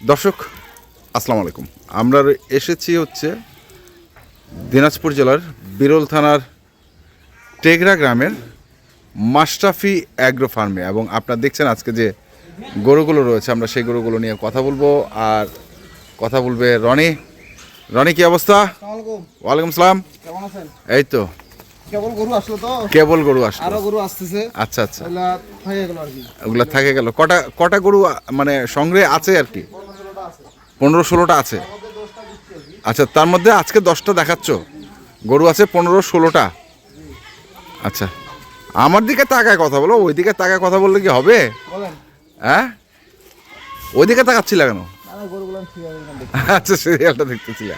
দর্শক আসসালামু আলাইকুম। আমরা এসেছি হচ্ছে দিনাজপুর জেলার বিরল থানার টেগরা গ্রামের মাস্টাফি অ্যাগ্রো ফার্মে এবং আপনারা দেখছেন আজকে যে গরুগুলো রয়েছে আমরা সেই গরুগুলো নিয়ে কথা বলব। আর কথা বলবে রনি। রনি কি অবস্থা? ওয়ালাইকুম সালাম। কেমন আছেন? এই তো। কেবল গরু আসলো তো? কেবল গরু আসলো। আরও গরু আসতেছে। আচ্ছা আচ্ছা। হয়ে গেল আর কি। ওগুলো থাকে গেল। কটা কটা গরু মানে সংগ্রহে আছে আর কি? পনেরো ষোলোটা আছে? আচ্ছা তার মধ্যে আজকে দশটা দেখাচ্ছ? গরু আছে পনেরো ষোলোটা। আচ্ছা আমার দিকে তাকায় কথা বলো ওই দিকে তাকায় কথা বললে কি হবে? হ্যাঁ? ওই দিকে তাকাচ্ছিল কেন। আচ্ছা সিরিয়ালটা দেখতেছিল।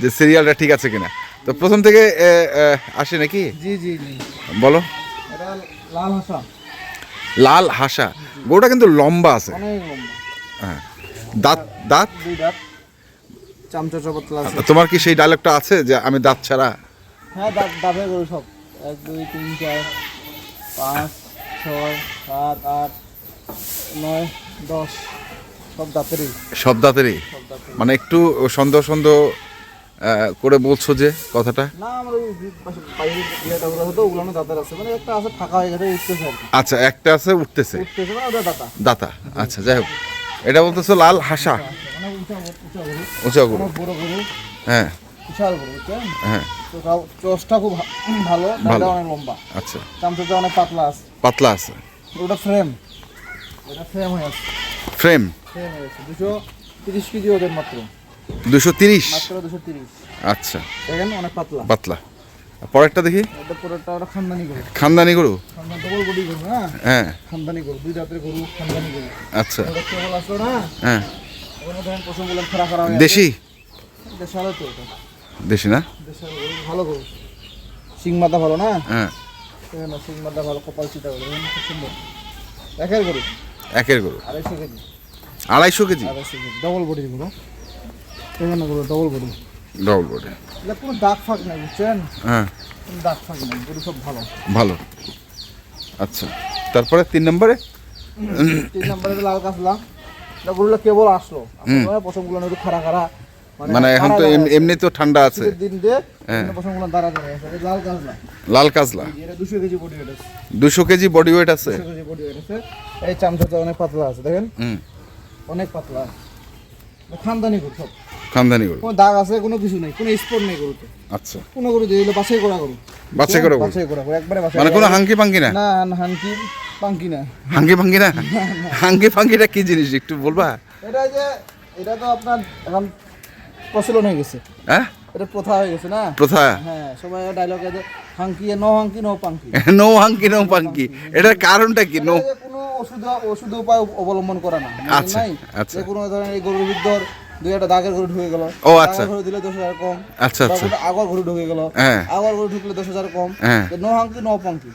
যে সিরিয়ালটা ঠিক আছে কিনা? তো প্রথম থেকে আসে নাকি? জি জি জি। বলো। লাল হাসা। লাল হাসা। গরুটা কিন্তু লম্বা আছে। হ্যাঁ। দাঁত দাঁত? দাঁত। চপতলা তোমার কি সেই ডায়লগটা আছে যে আমি দাঁত ছাড়া? হ্যাঁ দাঁত দাঁতের গরু সব। এক দুই তিন চার পাঁচ ছয় সাত আট নয় দশ। সব দাঁতেরই? সব দাঁতেরই। মানে একটু সন্দেহ সন্দেহ করে বলছো যে কথাটা? মানে একটা আছে ফাঁকা হয়ে গেছে উঠতেছে আর কি। আচ্ছা একটা আছে উঠতেছে? মানে দাতা আচ্ছা যাই হোক। এটা বলতেছো লাল হাসা? উঁচা উঁচা গরু। হ্যাঁ। হ্যাঁ। চোষটা খুব ভালো অনেক লম্বা। আচ্ছা। চামচটা অনেক পাতলা আছে। পাতলা আছে? ওটা ফ্রেম ফ্রেম হয়ে আছে। ফ্রেম ফ্রেম হয়ে আছে। দুশো তিরিশ কেজি ওদের মাত্র। দুশো তিরিশ? আচ্ছা। পাতলা। পরেরটা দেখি? খানদানি গরু। হ্যাঁ হ্যাঁ। খানদানি গরু দুই দাঁতের গরু খানদানি গরু। আচ্ছা। হ্যাঁ। দেশি? দেশি না? ভালো গরু। সিং মাথা ভালো না? হ্যাঁ। সিং মাথা ভালো কপাল চিতা গরু। খুব সুন্দর। একের গরু? একের গরু। আড়াইশো কেজি। আড়াইশো কেজি? আড়াইশো কেজি। ডবল বডির গরু দেখেন না গরু ডবল বডি ডবল বডি এটা কোনো দাগ ফাঁক নাই বুঝছেন? হ্যাঁ। কোনো দাগ ফাঁক নাই গরু সব ভালো। ভালো। আচ্ছা। তারপরে তিন নম্বরে? তিন নম্বরে লাল এটা গরুটা কেবল আসলো। পশমগুলো একটু খাড়া খাড়া মানে এখন তো এম- এমনি তো ঠান্ডা আছে। দিন দিয়ে হ্যাঁ। পশমগুলো দাঁড়া দাঁড়া লাল কাতলা লাল কাজলা এটা দুশো কেজি বডি ওয়েট আছে। কেজি বডি ওয়েট আছে? কেজি বডি ওয়েট আছে। এই চামচাটা অনেক পাতলা আছে দেখেন? অনেক পাতলা। খানদানি গরু সব। খানদানি গরু কোনো দাগ আছে কোনো কিছু নেই কোনো স্পট নেই গরুতে। আচ্ছা। কোনো গরু দিয়ে বাছাই করা গরু। বাছাই করা গরু? বাছাই করা গরু একবারে বাছাই মানে কোনো হাঙ্কি পাঙ্কি না? না না হানকি পাঙ্কি না। হাঙ্কি পাঙ্কি না? হাঙ্কি পাঙ্কিটা কি জিনিস একটু বলবা? এটা যে এটা তো আপনার এখন প্রচলন হয়ে গেছে। হ্যাঁ? এটা প্রথা হয়ে গেছে না? প্রথা? হ্যাঁ সবাই ডায়লগ আছে hanky no hanky no panky. No hanky no panky. এটার কারণটা কি? নো কোনো ওষুধ ওষুধ উপায় অবলম্বন করা না। আচ্ছা, আচ্ছা। কোনো ধরনের গরুর ভিতর দুই একটা দাগের গরু ঢুকে গেল। ও, আচ্ছা। গরু দিলে দশ হাজার কম। আচ্ছা আচ্ছা। আগর গরু ঢুকে গেল। হ্যাঁ। আগর গরু ঢুকলে দশ হাজার কম। হ্যাঁ। No hanky no panky.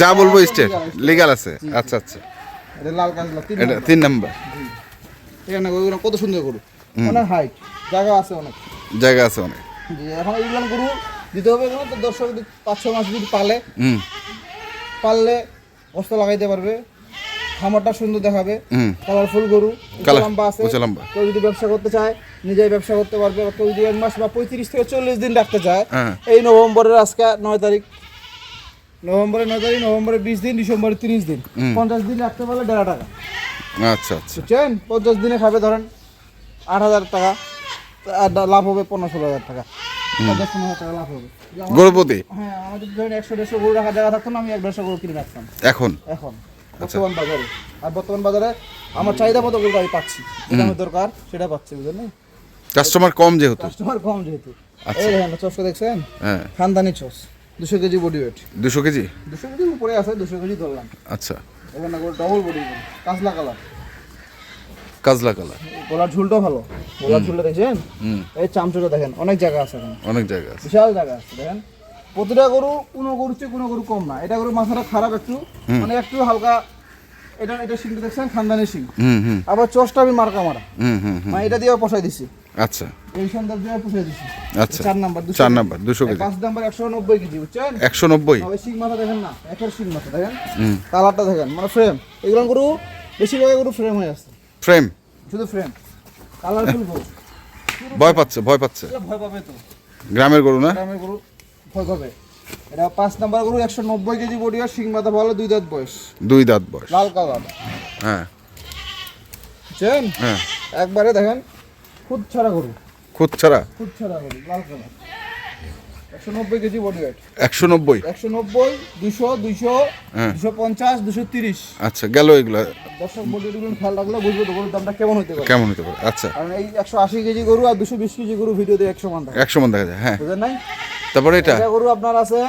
যা বলব স্টেট লিগাল আছে। আচ্ছা আচ্ছা। এটা লাল কাজলা তিন এটা। তিন নাম্বার। এখানে গরুগুলো কত সুন্দর গরু। অনেক হাইট জায়গা আছে অনেক। জায়গা আছে অনেক। এখন এইগুলো গরু দিতে হবে এগুলো তো দর্শক পাঁচ ছ মাস যদি পালে হুম। পারলে বস্তা লাগাইতে পারবে। খামারটা সুন্দর দেখাবে। হুম। কালারফুল গরু লম্বা আছে। কেউ যদি ব্যবসা করতে চায় নিজেই ব্যবসা করতে পারবে। কেউ যদি এক মাস বা পঁয়ত্রিশ থেকে চল্লিশ দিন রাখতে চায় হ্যাঁ। এই নভেম্বরের আজকে নয় তারিখ। নভেম্বরের নয় তারিখ নভেম্বরের বিশ দিন ডিসেম্বরের তিরিশ দিন। পঞ্চাশ দিন রাখতে পারলে দেড় টাকা। আচ্ছা আচ্ছা। বুঝছেন? পঞ্চাশ দিনে খাবে ধরেন আট হাজার টাকা আর লাভ হবে পনেরো ষোলো হাজার টাকা। পঞ্চাশ পনেরো হাজার টাকা লাভ হবে। গরুপতি হ্যাঁ আমাদের ধরেন একশো দেড়শো গরু রাখা জায়গা থাকতো না আমি এক দেড়শো গরু কিনে রাখতাম। এখন? এখন। বর্তমান বাজারে। আর বর্তমান বাজারে আমার চাহিদা মতো গরু আমি পাচ্ছি। যেটা আমার দরকার সেটা পাচ্ছি বুঝলেন না কাস্টমার কম যেহেতু। কাস্টমার কম যেহেতু। আচ্ছা। এই দেখেন চসটা দেখছেন? হ্যাঁ। খানদানি চস দুশো কেজি বডি ওয়েট দুশো কেজি? দুশো কেজি উপরে আছে দুশো কেজি ধরলাম। আচ্ছা। এখানে ডবল বডি কাঁচলা কালার কাজলা কালার গলার ঝুলটাও ভালো। গলার ঝুলটা দেখছেন? এই চামচটা দেখেন অনেক জায়গা আছে অনেক জায়গা আছে। বিশাল জায়গা আছে দেখেন? প্রতিটা গরু কোনো গরুর চেয়ে কোনো গরু কম না। এটা গরু মাথাটা খারাপ একটু। মানে একটু হালকা এটা এটা সিংটা দেখছেন? খানদানি হুম আবার চোষটা আমি মার্কা মারা। হুম হুম হুম। মানে এটা দিয়ে পোষাই দিছি। আচ্ছা। এই সন্ধ্যার দিয়ে পোষাই দিছি। আচ্ছা। চার নাম্বার চার। নাম্বার দুশো কেজি। পাঁচ নাম্বার একশো নব্বই কেজি বুঝছেন? একশো নব্বই। তবে সিং মাথা দেখেন না একের সিং মাথা দেখেন? কালারটা দেখেন মানে ফ্রেম এগুলো গরু বেশিরভাগ গরু ফ্রেম হয়ে আসছে। ফ্রেম শুধু ফ্রেম কালারফুল গরু। ভয় পাচ্ছে ভয় পাচ্ছে। ভয় পাবে তো। গ্রামের গরু না? গ্রামের গরু। ভয় হবে। এটা পাঁচ নাম্বার গরু একশো নব্বই কেজি বডি আর সিং মাথা ভালো দুই দাঁত বয়স। দুই দাঁত বয়স। লাল কালার। হ্যাঁ। চেন হ্যাঁ। একবারে দেখেন খুদ ছাড়া গরু। খুদ ছাড়া? খুদ ছাড়া গরু লাল কালার। একশো নব্বই কেজি বডি ওয়েট আচ্ছা গেল এগুলো। দর্শক খেয়াল রাখলে বুঝবে গরুর দামটা কেমন হতে পারে। কেমন হতে পারে আচ্ছা। কারণ এই কেজি গরু আর দুশো বিশ কেজি গরু ভিডিওতে একশো মান থাকে একশো মন দেখা যায় হ্যাঁ। নাই? তারপরে এটা? এটা গরু আপনার আছে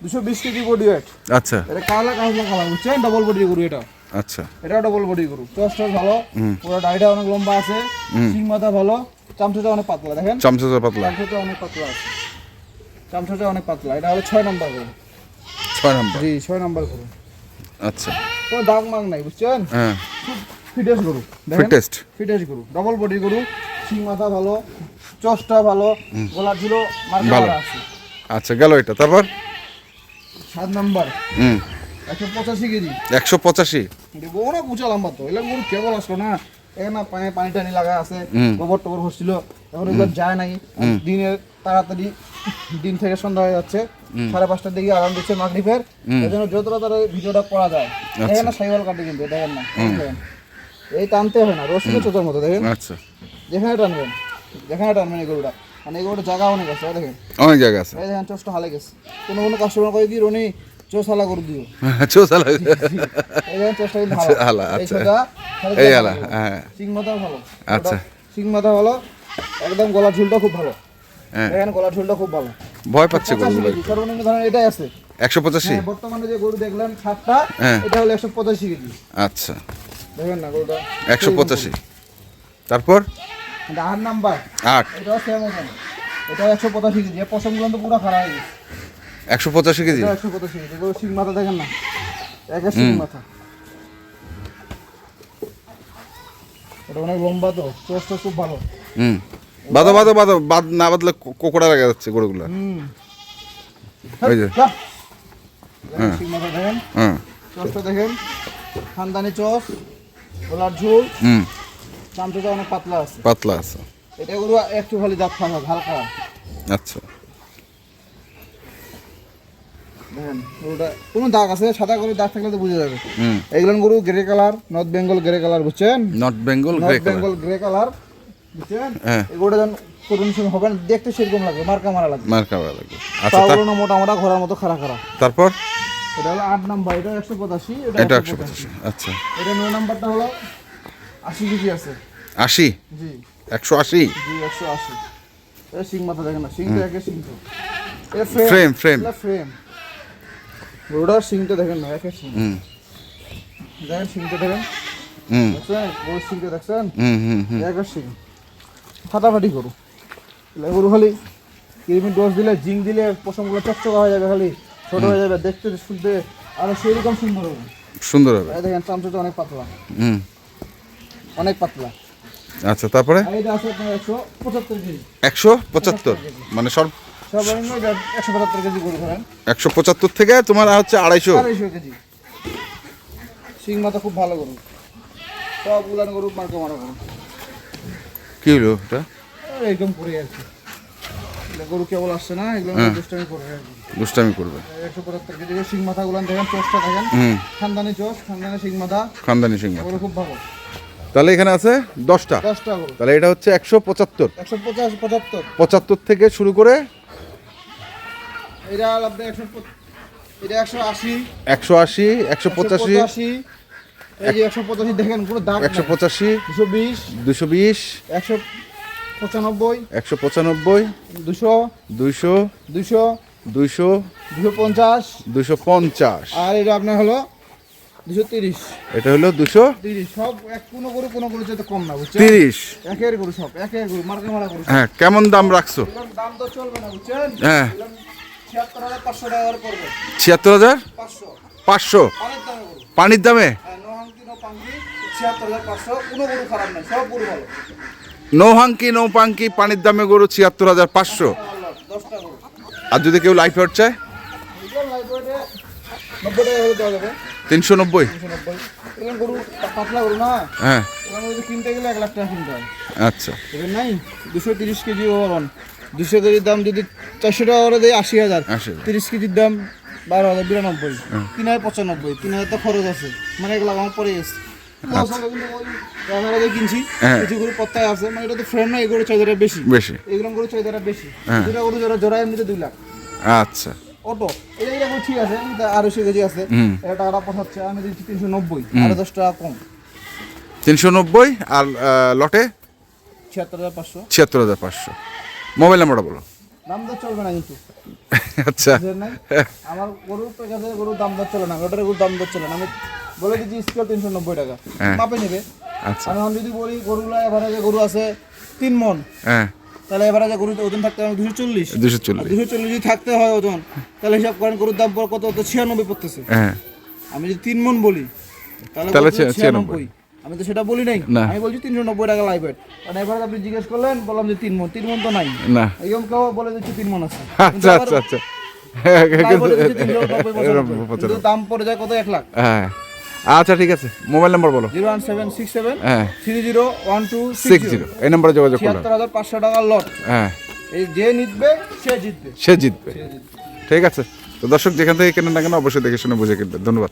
দুশো বিশ কেজি বডি ওয়েট আচ্ছা। এটা কালা কালা কালা বুঝছেন? ডবল বডি গরু এটা। আচ্ছা। এটা ডবল বডি গরু। চস টস ভালো। পুরো ডাইটা অনেক লম্বা আছে। সিং মাথা ভালো। চামচাটা অনেক পাতলা দেখেন? চামচা পাতলা। চামচাটা অনেক পাতলা আছে। চামচাটা অনেক পাতলা। এটা হলো ছয় নম্বর গরু ছয় নম্বর? জি ছয় নম্বর গরু আচ্ছা। কোনো দাগ মাগ নাই বুঝছেন? হ্যাঁ। ফিটেস গরু ফিটেস্ট ফিটেস গরু ডবল বডি গরু সিং মাথা ভালো চসটা ভালো গলার ঝুলো ভালো। আচ্ছা গেল এটা। তারপর? সাত নম্বর। হুম। একশো পঁচাশি কেজি। একশো পঁচাশি? অনেক উঁচা লম্বা তো। এগুলো গরু কেবল আসলো না? এখানে পানি পানি টানি লাগা আছে। গোবর টোবর হচ্ছিল। এখন এগুলো যায় নাই। দিনের তাড়াতাড়ি দিন থেকে সন্ধ্যা হয়ে যাচ্ছে। সাড়ে পাঁচটার দিকে আরাম দিচ্ছে মাগরিফের এই জন্য যত তাড়াতাড়ি ভিডিওটা করা যায়। দেখেন না সাইকেল কাটে কিন্তু দেখেন না। এই টানতে হয় না। রসিকে চোখের মতো দেখেন। আচ্ছা। যেখানে টানবেন যেখানে টানবেন এই গরুটা। মানে এই গরুটা জায়গা অনেক আছে দেখেন। অনেক জায়গা আছে। এই দেখেন চোষটা হালে গেছে। কোনো কোনো কাস্টমার কয়ে কি রনি চোষ করে দিও। এই আচ্ছা, এই আচ্ছা। এই ভালো। হ্যাঁ। ভালো। আচ্ছা। মাথা ভালো একদম গলার ঝুলটা খুব ভালো। হ্যাঁ। দেখেন গলার ঝুলটা খুব ভালো। ভয় পাচ্ছে গরুগুলো। সর্বনিম্ন এটাই আছে। একশো পঁচাশি? হ্যাঁ, বর্তমানে যে গরু দেখলেন সাতটা হ্যাঁ। এটা হলো একশো পঁচাশি কেজি। আচ্ছা। দেখেন না গরুটা একশো পঁচাশি। তারপর? আট নাম্বার। আট। এটাও সেম ওজন এটা একশো পঁচাশি কেজি। পশমগুলো তো পুরো খারাপ হয়ে গেছে। একশো পঁচাশি কেজি? একশো পঁচাশি কেজি গরু শিং মাথা দেখেন না। একের শিং মাথা। এটা অনেক লম্বা তো চোষটা খুব ভালো। হুম। বাদো বাদো বাদো বাদ না বাদলে কোকড়া লাগা যাচ্ছে গরুগুলো। হুম। ওই যে। হ্যাঁ। চসটা দেখেন। খানদানি চস গোলার ঝোল। হুম। চামচটা অনেক পাতলা আছে। পাতলা আছে। এটা গরু একটু খালি দাঁত হালকা। আচ্ছা। দেখেন গরুটা কোনো দাগ আছে সাদা করে দাগ থাকলে তো বুঝে যাবে। হুম। গরু grey colour north Bengal grey colour বুঝছেন? North Bengal grey Bengal grey colour বুঝছেন? হ্যাঁ। করুন শুরু হবে না দেখতে সেরকম লাগবে মার্কা মারা লাগবে। মার খাওয়া লাগবে। আচ্ছা মোটা মোটা ঘোরার মতো খারা খারা তারপর? এটা হলো আট নাম্বার এটা একশো পঁচাশি এটা একশো পঁচাশি আচ্ছা। এটা নয় নাম্বারটা হলো আশি কেজি আছে। আশি? জি। একশো আশি? জি একশো আশি। এটা সিং মাথা দেখেন না সিং তো একে সিং তো। Frame, frame. ফ্রেম গরুটার সিংটা দেখেন না একে সিং। হুম। দেখেন সিংটা দেখেন হুম। দেখছেন? গরুর সিংটা দেখছেন? হুম হুম হুম। একের সিং। ফাটাফাটি গরু। গরু খালি কৃমির ডোজ দিলে জিঙ্ক দিলে পশমগুলো চকচকা হয়ে যাবে খালি ছোট হয়ে যাবে দেখতে শুনতে আরও সেরকম সুন্দর হবে। সুন্দর হবে। এই দেখেন চামচটা অনেক পাতলা। হুম। অনেক পাতলা। আচ্ছা তারপরে? আর আছে আপনার একশো পঁচাত্তর মানে সব একশো পঁচাত্তর থেকে তোমার হচ্ছে আড়াইশো। কেজি। শিং মাথা খুব ভালো গরু। সব উলান গরু মার্কা মারা গরু। কি হলো এটা? আর এরকম করে আর কি। গরু কেবল আসছে না এগুলো হ্যাঁ। দুষ্টামি করে দুষ্টামি করবে। একশো পঁচাত্তর কেজি শিং মাথা গুলান দেখেন চোষটা দেখেন হুম। খানদানি চোষ খানদানি শিং মাথা। খানদানি গরু খুব ভালো। তাহলে এখানে আছে দশটা। দশটা তাহলে এটা হচ্ছে একশো পঁচাত্তর। একশো পঞ্চাশ পঁচাত্তর। পঁচাত্তর থেকে শুরু করে এটা একশো এটা একশো আশি। একশো আশি একশো পঁচাশি পঁচাশি। এই যে একশো পঁচাশি দেখেন কোনো দাগ একশো পঁচাশি দুশো বিশ দুশো বিশ একশো পঁচানব্বই একশো পঁচানব্বই দুশো দুইশো দুশো দুইশো দুশো পঞ্চাশ। দুশো পঞ্চাশ। আর এটা আপনার হলো দুশো তিরিশ। এটা হলো দুশো তিরিশ সব এক কোনো গরু কোনো গরু চাইতে কম না বুঝছেন? তিরিশ। একের গরু সব একের গরু মার্কা মারা গরু হ্যাঁ কেমন দাম রাখছো? দাম তো চলবে না বুঝছেন? হ্যাঁ। ছিয়াত্তর হাজার পাঁচশো পানির দামে নো হাঙ্কি নো পাঙ্কি পানির দামে গরু ছিয়াত্তর হাজার পাঁচশো। আর যদি কেউ লাইফ চায়? ওয়েটে যাবে। তিনশো নব্বই? হ্যাঁ। আচ্ছা। নাই দুশো তিরিশ কেজি ওরন দুশো কেজির দাম যদি চারশো টাকা করে দেয় আশি হাজার। তিরিশ কেজির দাম বারো হাজার বিরানব্বই। তিন হাজার পঁচানব্বই তিন হাজার তো খরচ আছে। মানে এক লাখ আমার পরে গেছে দিয়ে কিনছি। হ্যাঁ। কিছু গরু পত্তায় আছে। মানে এটা তো ফ্রেন্ড না এগুলো চাহিদাটা বেশি। বেশি। এগুলো গরু চাহিদাটা বেশি। হ্যাঁ। দুটা গরু জোড়া জোড়া এমনিতে দুই লাখ। আচ্ছা। অটো। এটা ঠিক আছে আড়াইশো কেজি আছে। এটা টাকাটা আমি দিচ্ছি তিনশো নব্বই আরও দশ টাকা কম। তিনশো নব্বই আর লটে? ছিয়াত্তর হাজার পাঁচশো। ছিয়াত্তর হাজার পাঁচশো। মোবাইল নাম্বারটা বলো। দাম দর চলবে না কিন্তু। আচ্ছা। আমার গরুর কাছে গরুর দাম দর চলে না ওটার গরুর দাম দর চলে না। আমি বলে দিচ্ছি স্কেল তিনশো নব্বই টাকা। হ্যাঁ। মাপে নেবে। আচ্ছা। আমি যদি বলি গরুগুলো এভারেজে গরু আছে তিন মন। হ্যাঁ। তাহলে এভারেজে গরুর ওজন থাকতে হবে দুশো চল্লিশ। দুশো চল্লিশ। দুশো চল্লিশ যদি থাকতে হয় ওজন তাহলে হিসাব করেন গরুর দাম কত? তো ছিয়ানব্বই পড়তেছে। হ্যাঁ। আমি যদি তিন মন বলি তাহলে ছিয়ানব্বই। আমি তো সেটা বলি নাই। আমি বলছি তিনশো নব্বই টাকা লাইভ কারণ এবার আপনি জিজ্ঞেস করলেন বললাম যে তিন মন তিন মন তো নাই। না। একদম কেউ বলে দিচ্ছি তিন মন আছে। আচ্ছা আচ্ছা আচ্ছা। এরকম দাম পড়ে যায় কত? এক লাখ। হ্যাঁ। আচ্ছা ঠিক আছে। মোবাইল নাম্বার বলো। Zero one seven six seven হ্যাঁ। Three zero one two six zero. এই নাম্বারে যোগাযোগ ছিয়াত্তর হাজার পাঁচশো টাকার লট। হ্যাঁ। এই যে সে জিতবে। সে জিতবে। ঠিক আছে। তো দর্শক যেখান থেকে কেনেন না কেন অবশ্যই দেখে শুনে বুঝে কিনবেন। ধন্যবাদ।